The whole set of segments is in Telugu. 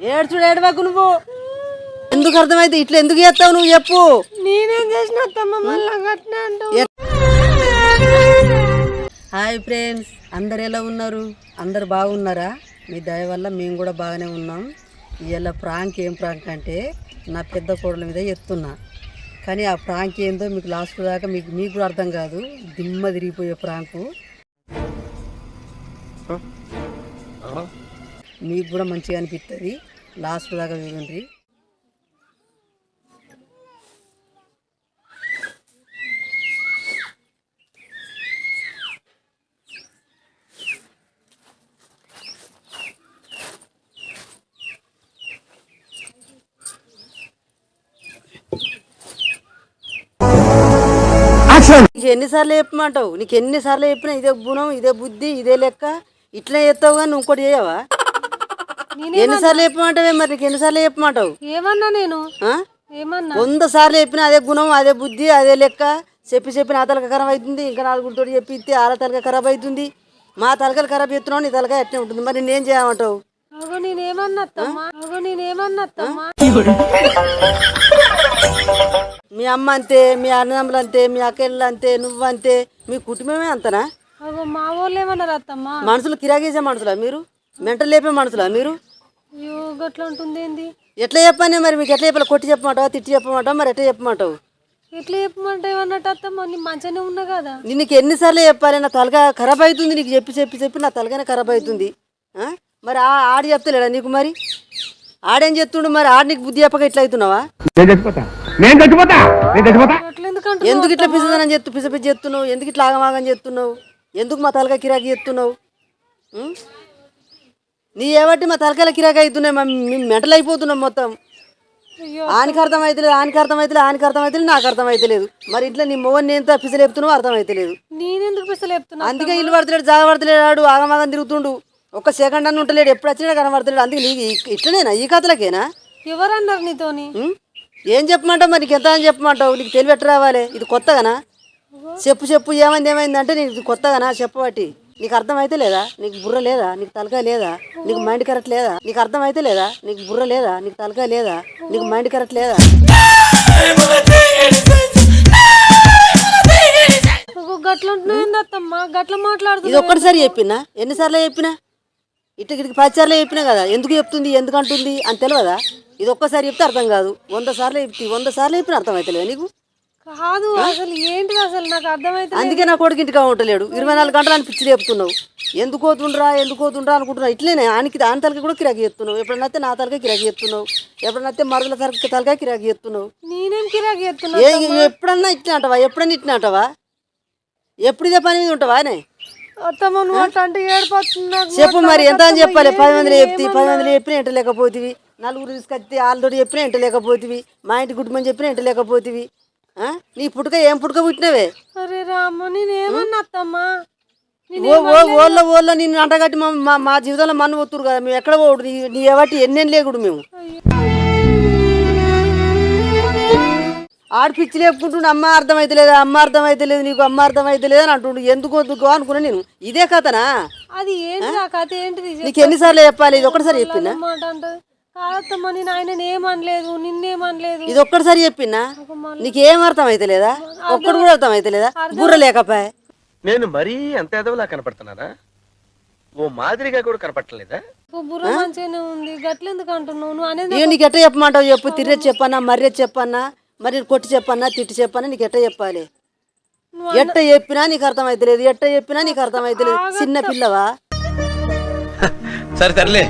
ఏడ్చుడు ఏడవకు నువ్వు. ఎందుకు అర్థమైతే ఇట్లా ఎందుకు చేస్తావు నువ్వు చెప్పు. నేనేం చేసిన హాయ్ ఫ్రెండ్స్ అందరు ఎలా ఉన్నారు? అందరు బాగున్నారా? మీ దయ వల్ల మేము కూడా బాగానే ఉన్నాం. ఇవాళ ప్రాంక్ ఏం ప్రాంక్ అంటే నా పెద్ద కోడల మీద ఎత్తున్నా. కానీ ఆ ప్రాంక్ ఏందో మీకు లాస్ట్ దాకా మీకు మీకు కూడా అర్థం కాదు. దిమ్మ తిరిగిపోయే ప్రాంకు. మీకు కూడా మంచిగా అనిపిస్తుంది లాస్ట్ దాకా చూడండి. నీకు ఎన్నిసార్లు చెప్పమంటావు? నీకు ఎన్నిసార్లు చెప్పినా ఇదే గుణం ఇదే బుద్ధి ఇదే లెక్క. ఇట్లా చేస్తావు కానీ ఇంకోటి చేయవా? ఎన్నిసార్లు చెప్పమంటావే మరి నీకు? ఎన్నిసార్లు చెప్పమంటావు? ఏమన్నా నేను? ఏమన్నా? వంద సార్లు చెప్పినా అదే గుణం అదే బుద్ధి అదే లెక్క. చెప్పి చెప్పిన ఆ తలక ఖరాబ్ అవుతుంది ఇంకా నాలుగుతో చెప్పిస్తే ఆల తలక ఖరాబ్ అవుతుంది. మా తలకలు ఖరాబ్ చేస్తున్నావు నీ తలక ఎట్లా ఉంటుంది. మరి నేనేం చేయమంటావు? మీ అమ్మ అంతే మీ అన్నదమ్ములు అంతే మీ అక్కలు అంతే నువ్వు అంతే. మీ కుటుంబమే అంతనా? మా వాళ్ళు ఏమన్నారు అత్తమ్మ? మనుషులు కిరాకేసే మనుషులా మీరు? మెంటల్ లేపే మనుషులా మీరు? అయ్యో గట్ల ఉంటుంది ఏంది? ఎట్లా చెప్పానే మరి మీకు ఎట్లా చెప్పాలి? కొట్టి చెప్పమంటావా? తిట్టి చెప్పమంటావా? మరి ఎట్లా చెప్పమంటావు? ఎట్లా చెప్పమంటే ఏమన్నట్టు అత్తమ్మ నీ మంచిగానే ఉన్నా కదా. నీకు ఎన్నిసార్లు చెప్పాలి? నా తలగా ఖరాబ్ అవుతుంది నీకు చెప్పి చెప్పి చెప్పి నా తలగానే ఖరాబ్ అవుతుంది? మరి ఆ ఆడి చెప్తలేడా నీకు మరి? ఆడేం చెప్తుండు మరి? ఆడ నీకు బుద్ధి చెప్పక ఇట్లా అవుతున్నావా? ఎందుకు ఇట్లా పిసదనం చెప్తూ పిస పిస చెప్తున్నావు ఎందుకు ఇట్లా ఆగమాగం చెప్తున్నావు ఎందుకు మా తలగా కిరాకి చెప్తున్నావు? నీ ఏబట్టి మా తలకాయల కిరాకి అవుతున్నాయి మేము మెంటల్ అయిపోతున్నాం మొత్తం. అయ్యో. ఆనికి అర్థం అవుతలేదు ఆనికి అర్థం అవుతలేదు ఆనికి అర్థం అవుతలేదు నాకు అర్థం అవుతలేదు మరి ఇట్లా నీ మొగన్ ఎంత పిసలేపుతున్నావు అర్థం అవుతలేదు నేనెందుకు పిసలు చెప్తున్నా అందుకే ఇల్లు పడతలేడు జాగ పడతలేడు ఆగమాగం తిరుగుతుండు. ఒక్క సెకండ్ అన్న ఉంటలేడు ఎప్పుడు వచ్చినా కనబడతలేడు. అందుకే ఈ- ఇట్లనేనా? ఈ కథలకేనా? ఎవరన్నారు నీతోని? ఉం? ఏం చెప్పమంటావు మరి? ఎంత అని చెప్పమంటావు? నీకు తెలివి ఎట్ట రావాలి? ఇది కొత్తగానా? చెప్పు చెప్పు ఏమైంది ఏమైంది అంటే నీకు ఇది కొత్తగానా? చెప్పబట్టి నీకు అర్థం అయితే లేదా? నీకు బుర్ర లేదా? నీకు తలకాయ లేదా? నీకు మైండ్ కరెక్ట్ లేదా? నీకు అర్థం అయితే లేదా? నీకు బుర్ర లేదా? నీకు తలకాయ లేదా? నీకు మైండ్ కరెక్ట్ లేదా? ఇది ఒక్కటిసారి చెప్పినా? ఎన్నిసార్లు చెప్పినా? ఇటు ఇటుకి పదిసార్లు చెప్పినా కదా? ఎందుకు చెప్తుంది? ఎందుకు అంటుంది? అని తెలియదా ఇది ఒక్కసారి చెప్తే అర్థం కాదు. వంద సార్లు చెప్తే వంద సార్లు చెప్పిన అర్థం అవుతలేదా నీకు? కాదు అసలు ఏంటిది అసలు? నాకు అర్థమైతే అందుకే నా కొడుకు ఇంటికి ఉండలేడు. ఇరవై నాలుగు గంటలు అని పిచ్చి లేపుతున్నావు. ఎందుకు పోతుండ్రా ఎందుకు పోతుండ్రా అనుకుంటున్నావు. ఇట్లనే ఆనికి దాని తలకి కూడా కిరాకి చేస్తున్నావు. ఎప్పుడైతే నా తలకే కిరాకి చేస్తున్నావు. ఎప్పుడైతే మరుగుల తలకి తలకా కిరాకి చేస్తున్నావు. నేనేం కిరాకి చేస్తున్నా ఏ ఎప్పుడన్నా ఇట్లా అంటావా? ఎప్పుడన్నా ఇట్లా అంటావా? ఎప్పుడు ఇదే పని మీద ఉంటావా చెప్పు మరి ఎంత అని చెప్పాలి? పది మందిలో చెప్తే పది మందిలో చెప్పినా ఎంట నలుగురు తీసుకొస్తే వాళ్ళతోటి చెప్పినా ఎంట మా ఇంటి కుటుంబం చెప్పినా ఎంట? నీ పుట్టుక ఏం పుట్టుక పుట్టినవే? అరే రామ నేనేమన్నా అత్తమ్మ? ఓళ్ళ ఓళ్ళ నిన్ను అంటగట్టి మా మా- జీవితంలో మన్ను పోతురు కదా మేము ఎక్కడ పోడు నీ నీ ఎవటి ఎన్నేం లేకుడు మేము. ఆడ పిచ్చి లేపుకుంటుండు అమ్మ అర్థమైతలేదు అమ్మ అర్థమైతలేదు నీకు అమ్మ అర్థమైతలేదు అని అంటుండు. ఎందుకు వద్దుకో అనుకున్నా నేను. ఇదే కథనా? అది ఏంటి ఆ కథ? ఏంటిది? నీకు ఎన్నిసార్లు చెప్పాలి? ఇది ఒక్కటిసారి చెప్పినా కాదత్తమ్మ నేను ఆయన ఏమనలేదు నిన్నేమనలేదు. ఇది ఒక్కటిసారి చెప్పినా? నీకు ఏం అర్థం అయితలేదా ఒక్కడు కూడా అర్థం అయితలేదా బుర్ర లేకపోయా. నేను మరీ అంత ఎదవలా కనపడుతున్నానా? ఓ మాదిరిగా కూడా కనపడలేదా బుర్ర మంచిగానే ఉంది. గట్లెందుకు అంటున్నావు? నువ్వు అనేది నీకు ఎట్ట చెప్పమంటావు చెప్పు? తిర్రె చెప్పన్నా మర్రె చెప్పన్నా మరి కొట్టి చెప్పన్నా తిట్టి చెప్పన్నా నీకు ఎట్ట చెప్పాలి? ఎట్ట చెప్పినా నీకు అర్థం అయితలేదు ఎట్ట చెప్పినా నీకు అర్థం అయితలేదు చిన్న పిల్లవా? సరే సర్లే.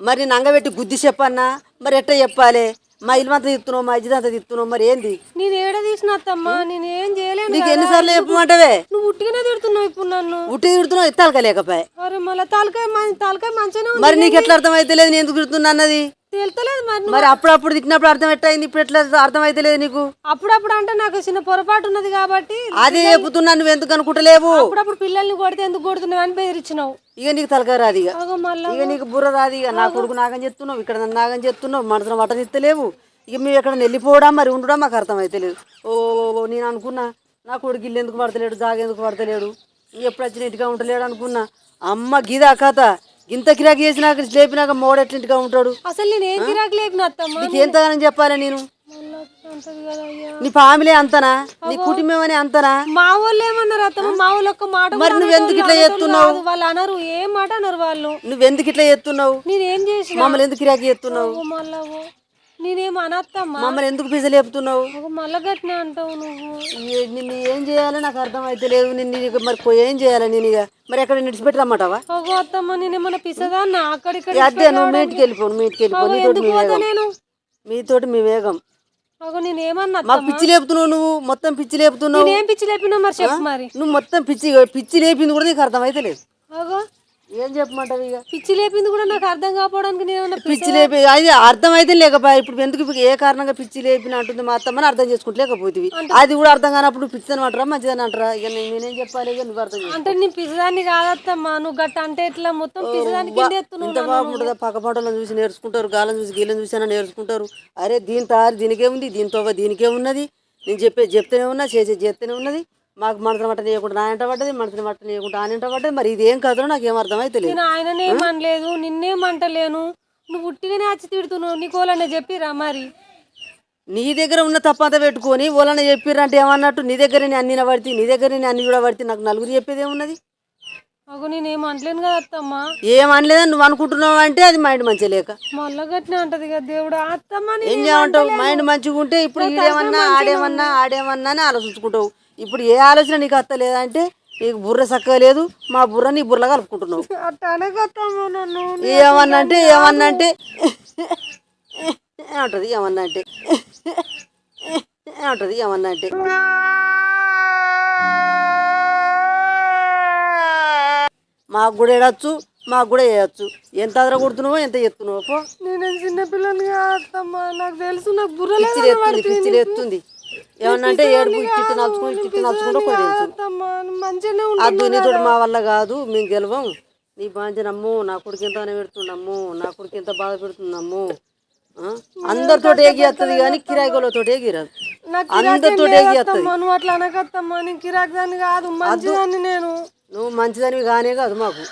మరి నంగబెట్టి గుద్ది చెప్పన్నా? మరి ఎట్ట చెప్పాలి? మా ఇల్లంతా తిత్తున్నావు మా ఇజ్జదంతా తిత్తున్నావు మరి ఏంది? నేను ఏడ తీసిన అత్తమ్మ? నేను ఏం చేయలేను నీకు. ఎన్నిసార్లు చెప్పమంటావే? నువ్వు ఉట్టిగానే తిడుతున్నావు ఇప్పుడు నన్ను. ఉట్టి తిడుతున్నావు ఎత్తాలక లేకపోయా. అరే మళ్ళీ తలకాయ తలకాయ మంచిగానే ఉంది. మరి నీకు ఎట్లా అర్థం అయితలేదు నేను ఎందుకు తిడుతున్నా అన్నది? తెలుతలేదు మరి మరి అప్పుడప్పుడు తిట్టినప్పుడు అర్థం ఎట్టయింది? ఇప్పుడు ఎట్లా అర్థం అయితలేదు నీకు? అప్పుడప్పుడు అంటే నాకు చిన్న పొరపాటు ఉన్నది కాబట్టి అదే చెబుతున్నా నువ్వు ఎందుకు అనుకుంటలేవు? అప్పుడప్పుడు పిల్లల్ని కొడితే ఎందుకు కొడుతున్నావు అని బెదిరించినావు. ఇక నీకు తలకాయ రాదు ఇక. ఇక నీకు బుర్ర రాదు ఇక. నా కొడుకు నాగని చెప్తున్నావు ఇక్కడ నన్ను నాగని చెప్తున్నావు మనసులో వటనిత్తలేవు ఇక మేము ఎక్కడ వెళ్ళిపోవడం మరి ఉండడం మాకు అర్థం అవుతలేదు ఓ ఓ, ఓ, నేను అనుకున్నా నా కొడుకు ఇల్లు ఎందుకు పడతలేడు జాగ ఎందుకు పడతలేడు? ఎప్పుడు వచ్చిన ఇంటిగా ఉండలేడు అనుకున్నా. అమ్మ గిదా కథ. ఇంత కిరాకి చేసినాక లేపినాక మోడెట్లింటిగా ఉంటాడు? అసలు నేను ఏం గిరాకు లేపిన నీకు ఎంతగానని చెప్పాలి నేను? నీ ఫ్యామిలీ అంతనా? నీ కుటుంబం అని అంతనా? మా వాళ్ళు ఏమన్నారు అత్తమ్మ? మా వాళ్ళు ఒక్క మాట మరి నువ్వు ఎందుకు ఇట్లా? కాదు. వాళ్ళు అనరు. ఏం మాట అన్నారు వాళ్ళు. నువ్వెందుకు ఇట్లా చేస్తున్నావు? నేనేం చేసిన? మమ్మల్ని ఎందుకు కిరాకి చేస్తున్నావు? మళ్ళా నేనేం అనత్తమ్మా. మమ్మల్ని ఎందుకు పిజ లేపుతున్నావు? ఒక మళ్ళా గట్టిన అంటావు నువ్వు. ఏ- నిన్ను ఏం చేయాలో నాకు అర్థం అయితే లేదు. నిన్ను ఇక మరి ఏం చేయాలి? నేను ఇక మరి ఎక్కడ నిడిచిపెట్టి రమ్మంటావా అగో అత్తమ్మ నేనేమన్నా అక్కడిక్కడ ఇక అదే నువ్వు మీటికి వెళ్ళిపో మీటికి వెళ్ళిపో. అగో నీతోటి ఎందుకు మీ పోతా వేగం. నేను? మీతోటి మీ వేగం. అగో నేనేమన్నా మాకు పిచ్చి లేపుతున్నావు నువ్వు? మొత్తం పిచ్చి లేపుతున్నావు? నేనేం పిచ్చి లేపినా మరి చెప్పు మరి. నువ్వు మొత్తం పిచ్చి పిచ్చి లేపింది కూడా నీకు అర్థం అయితే లేదు. అగో ఏం చెప్పమంటావు ఇక? పిచ్చి లేపింది కూడా నాకు అర్థం కాకపోవడానికి నేను పిచ్చి లేపి అది అర్థం అయితే లేకపోయా ఇప్పుడు ఎందుకు ఇప్పుడు ఏ కారణంగా పిచ్చి లేపిన అంటుంది మా అత్తమ్మని అర్థం చేసుకుంటే అది కూడా అర్థం కానప్పుడు పిచ్చిదని అంటారా మంచిదని అంటారా? ఇక నేను నేనేం చెప్పాలి ఇక నువ్వు అర్థం. అంటే నేను పిసదాన్ని కాదత్తమ్మా నువ్వు గట్ట అంటే ఎట్లా మొత్తం ఇంత బాగుంటుందా పక్క పంటలను చూసి నేర్చుకుంటారు గాలం చూసి గీళ్ళని చూసి నేర్చుకుంటారు. అరే దీని తారు దీనికే ఉంది దీని తోవ దీనికే ఉన్నది. నేను చెప్పేది చెప్తూనే ఉన్నా చేసేది చేస్తూనే ఉన్నది. మాకు మనసుని మట్ట చేయకుండా నా ఎంట పడ్డది మనసుని మట్ట చేయకుండా ఆయన పడ్డది. మరి ఇది ఏం కథలో నాకు ఏం అర్థం అయితే లేదు. నేను ఆయననేం అనలేదు నిన్నేం అంటలేను. నువ్వు ఉట్టిగానే వచ్చి తిడుతున్నావు నీకోలనే చెప్పిరా మరి? నీ దగ్గర ఉన్న తప్పంతా పెట్టుకొని వాళ్ళని చెప్పిర్రంటే ఏమన్నట్టు నీ దగ్గర నేను అన్ని పడితే నీ దగ్గర నేను అన్ని కూడా పడితే నాకు నలుగురు చెప్పేది ఏమున్నది? అగో నేనేం అంటలేను కదా అత్తమ్మా. ఏమనలేదని నువ్వు అనుకుంటున్నావు అంటే అది మైండ్ మంచిగా లేక. మళ్ళా గట్టిన అంటది కదా దేవుడు. అత్తమ్మ ఏం చేయమంటావు. మైండ్ మంచిగా ఉంటే ఇప్పుడు ఈడేమన్నా ఆడేమన్నా ఆడేమన్నా అని ఆలోచించుకుంటావు. ఇప్పుడు ఏ ఆలోచన నీకు అత్తలేదంటే నీకు బుర్ర చక్కగా లేదు మా బుర్ర నీ బుర్ర కలుపుకుంటున్నావు. ఏమన్నా అంటే ఏమన్నా అంటే ఏమంటది ఏమన్నా అంటే ఏమంటది ఏమన్నా అంటే. మాకు కూడా ఏడచ్చు మాకు కూడా వేయచ్చు ఎంత అదర కొడుతున్నావో ఎంత ఎత్తున్నావో నేను చిన్నపిల్లని నాకు తెలుసు నాకు బుర్ర పిచ్చిలు ఎత్తుంది పిచ్చిలు ఎత్తుంది ఏమన్నా అంటే ఏడుపు ఇట్టి నలుచుకుని ఇట్టి నలుచుకుంటూ అద్దు నీతోటి మా వల్ల కాదు మేము గెలవం. నీ బాంచనమ్ము నా కొడుకు ఎంత పెడుతున్నాము నా కొడుకు ఎంత బాధ పెడుతున్నాము ఆ? అందరితో ఏగిస్తుంది కానీ కిరాయిగోలతో ఏగిరాదు. అందరితో ఏగిస్తుంది నువ్వు అట్లా అనకత్తమ్మ నేను కిరాక్ దాన్ని కాదు మంచిదాన్ని నేను. నువ్వు మంచిదానివి కానే కాదు మాకు.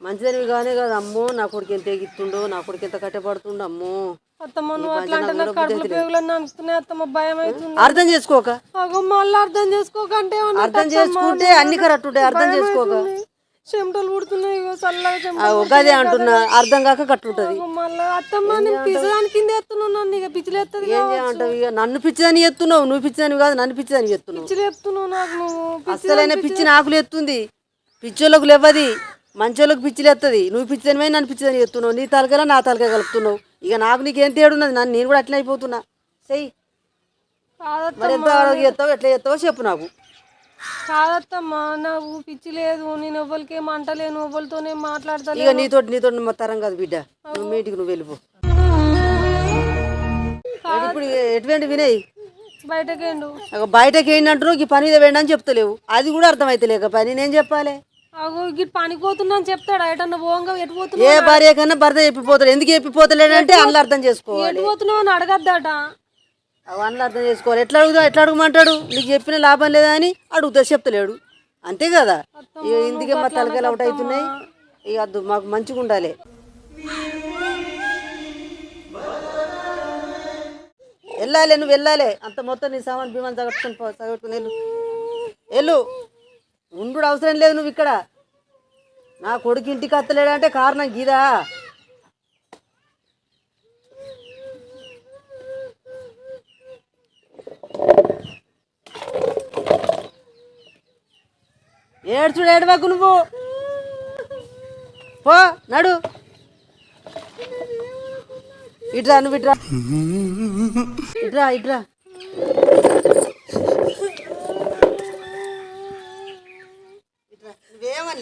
మంచిదానివి కానే కాదు అమ్మో నా కొడుకు ఎంత ఎగిస్తుండో నా కొడుకు ఎంత కట్టబడుతుండో అమ్మో. అత్తమ్మ నువ్వు అట్లా అంటే నాకు కడుపులో పేగులన్నీ అనుకున్నాయి అత్తమ్మ భయం అవుతుంది అర్థం చేసుకోక. అగో మళ్ళీ అర్థం చేసుకోకంటే ఏమన్నా అర్థం చేసుకుంటే అన్ని కరెక్ట్ ఉంటాయి అర్థం చేసుకోక. చెమటలు పుడుతున్నాయి చల్లగా చెమటలు ఉగాదే అంటున్నా అర్థం కాక కట్టుంటది మళ్ళీ అత్తమ్మ నేను పిసదాని కింద ఇక పిచ్చిలు ఎత్తది ఏం చేయమంటావు ఇక నన్ను పిచ్చిదని ఎత్తున్నావు నువ్వు పిచ్చిదని కాదు నన్ను పిచ్చిదని ఎత్తున్నావు. పిచ్చిలు ఎత్తున్నావు నాకు నువ్వు అస్సలైన పిచ్చి నాకులు ఎత్తుంది. పిచ్చోళ్ళకు లేవది మంచోళ్ళకి పిచ్చిలు ఎత్తది నువ్వు పిచ్చిదని నన్ను పిచ్చిదని ఎత్తున్నావు నీ తలకల నా తలకాయ కలుపుతున్నావు. ఇక నాకు నీకేం తేడున్నది నన్ను నేను కూడా అట్లా అయిపోతున్నా. చెయ్యి. మరి ఎంత ఆరోగ్యం ఎత్తావు ఎట్లా ఎత్తావో చెప్పు నాకు. కాదత్తమ్మా నాకు పిచ్చి లేదు. నేను ఎవ్వరికి ఏం అంటలేను ఎవ్వరితోనే మాట్లాడతలేను. ఇక నీతోటి మా తరం కాదు బిడ్డ. నువ్వు మీటికి నువ్వు వెళ్ళిపో. ఇప్పుడు ఎటువంటి వినయ్? బయటకేండు. బయటకి ఏంటంటున్నావు ఈ పని మీద వేయండి అని చెప్తలేవు. అది కూడా అర్థమైతే లేక పని. నేను చెప్పాలి? అగో గిట్ పనిపోతున్నా అని చెప్తాడా? ఎటన్నా పోంగా ఎటు ఏ పోతున్నావు భార్య కన్నా భర్త చెప్పిపోతాడు. ఎందుకు చెప్పిపోతలేడంటే అందులో అర్థం చేసుకోవాలి. ఎటు పోతున్నావు అని అడగద్దట. అవన్నీ అర్థం చేసుకోవాలి. ఎట్లా అడుగుతా ఎట్లా అడగమంటాడు? నీకు చెప్పిన లాభం లేదా అని అడుగుతా చెప్తలేడు. అంతే కదా? ఇక ఇందుకే మా తలకాయలు ఒకటి అవుతున్నాయి? ఇక అద్దు మాకు మంచిగా ఉండాలి. వెళ్ళాలి నువ్వు వెళ్ళాలి. అంత మొత్తం నీ సామాన్ భీమాన్ తగట్టుకుని పో తగట్టుకుని వెళ్ళు. వెళ్ళు. ఉండు అవసరం లేదు నువ్వు ఇక్కడ. నా కొడుకు ఇంటికి అత్తలేడంటే కారణం గీదా. ఏడ్చుడు ఏడవకు నువ్వు. పో నడు. ఇట్రా నువ్వు ఇట్రా. ఇట్రా ఇట్రా.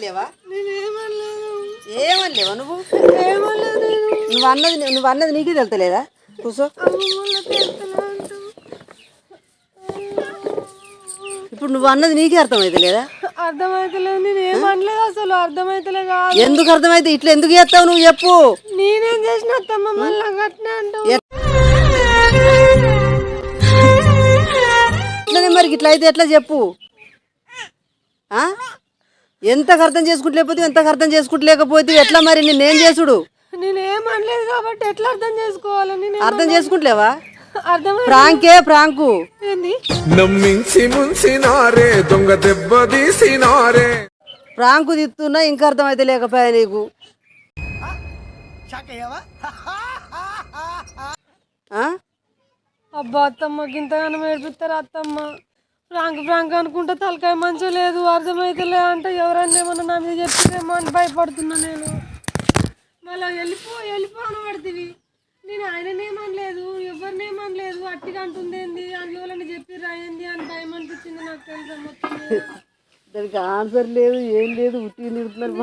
నువ్వేమనలేవా ఏమనలేవా నువ్వు? నువ్వు అన్నది నువ్వు అన్నది నీకే తెలుతలేదా? కూర్చో ఇప్పుడు నువ్వు అన్నది నీకే అర్థమైతే లేదా అర్థమైతలేదు. నేను ఏం అనలేదు అసలు. అర్థమైతలే కాదు. ఎందుకు అర్థమైతే ఇట్లా ఎందుకు చేస్తావు నువ్వు చెప్పు. నేనేం చేసిన అత్తమ్మ? మళ్ళీ అంటావు. మరి ఇట్లా అయితే ఎట్లా చెప్పు? ఆ? ఎంతకు అర్థం చేసుకుంటలేకపోతే ఎంతకు అర్థం చేసుకుంటలేకపోతే ఎట్లా మరి? నేనేం చేసుడు? నేనేం అనలేదు కాబట్టి ఎట్లా అర్థం చేసుకోవాలి? నేను అర్థం చేసుకుంటలేవా? అర్థమైంది ప్రాంకే ప్రాంకు. ఏంది? నమ్మించి ముంచినారే దొంగ దెబ్బ తీసినారే. ప్రాంకు తిత్తున్నా ఇంకా అర్థమైతే లేకపోయా నీకు? ఆ? అబ్బా అత్తమ్మ గింతగానం ఏడిపిస్తారు అత్తమ్మ. ఫ్రాంక్ ఫ్రాంక్ అనుకుంటే తలకాయ మంచిగా లేదు అర్థమైతలే అంటే ఎవరన్నా ఏమన్నా నా మీద చెప్పిరేమో అని భయపడుతున్నా నేను. మళ్ళీ వెళ్ళిపో వెళ్ళిపో అని పడుతుంది నేను ఆయననేమనలేదు ఎవరినేమనలేదు అట్టిగా అంటుంది ఏంది అందువల్ల చెప్పిర్రా ఏంది అని భయం అనిపించింది నాకు తెలుసా మొత్తం. దానికి ఆన్సర్ లేదు ఏం లేదు ఉట్టి నిడుతున్నారు.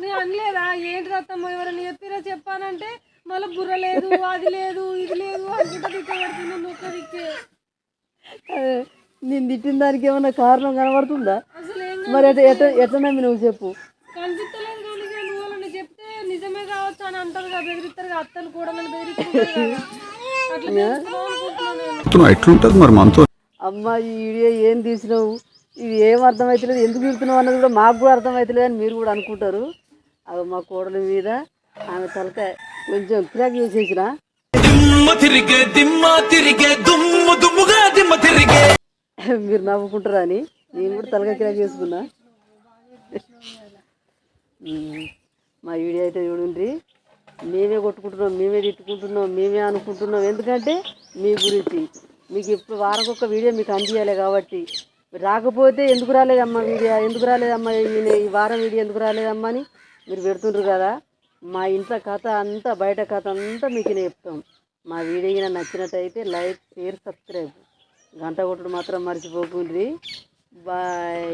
నేను అనలేదా? ఏంటి అత్తమ్మ ఎవరైనా చెప్పిరా చెప్పానంటే మళ్ళీ బుర్ర లేదు అది లేదు ఇది లేదు అనుకుంటా తిట్టబడుతున్నాను ఒక్క దిక్కే అదే, నేను తిట్టిన దానికి ఏమన్నా కారణం కనబడుతుందా? మరి ఎట్లా ఎట్లా ఎట్లా నమ్మి నువ్వు చెప్పు చెప్తే నిజమే కావచ్చు అని అంటారు కదా బెదిరిస్తారు కదా అత్తలు కూడా నేను. ఎట్లుంటది మరి మనతో? అమ్మ ఈ వీడియో ఏం తీసినావు? ఇది ఏం అర్థమవుతలేదు ఎందుకు తీస్తున్నావు అన్నది కూడా మాకు కూడా అర్థమవుతలేదు అని మీరు కూడా అనుకుంటారు. అవి మా కోడల మీద ఆమె తలకాయ కొంచెం క్రాక్ చేసేసిన దిమ్మ తిరిగే దిమ్మ తిరిగే దుమ్ము దుమ్ముగా దిమ్మ తిరిగే. మీరు నవ్వుకుంటారా అని? నేను కూడా తలకాయ క్రాక్ చేసుకున్నా. మా వీడియో అయితే చూడండి. మేమే కొట్టుకుంటున్నాం మేమే తిట్టుకుంటున్నాం మేమే అనుకుంటున్నాం. ఎందుకంటే మీ గురించి. మీకు ఇప్పుడు వారకొక వీడియో మీకు అందియాలి కాబట్టి. రాకపోతే ఎందుకు రాలేదమ్మా వీడియో? ఎందుకు రాలేదమ్మా ఈ- ఈ వారం వీడియో ఎందుకు రాలేదమ్మా అని మీరు పెడుతుండ్రు కదా. మా ఇంట్లో కథ అంతా బయట కథ అంతా మీకు నేను చెప్తాం. మా వీడియో నచ్చినట్టయితే లైక్ షేర్ సబ్స్క్రైబ్. గంట కొట్టుడు మాత్రం మర్చిపోకుండ్రి బాయ్.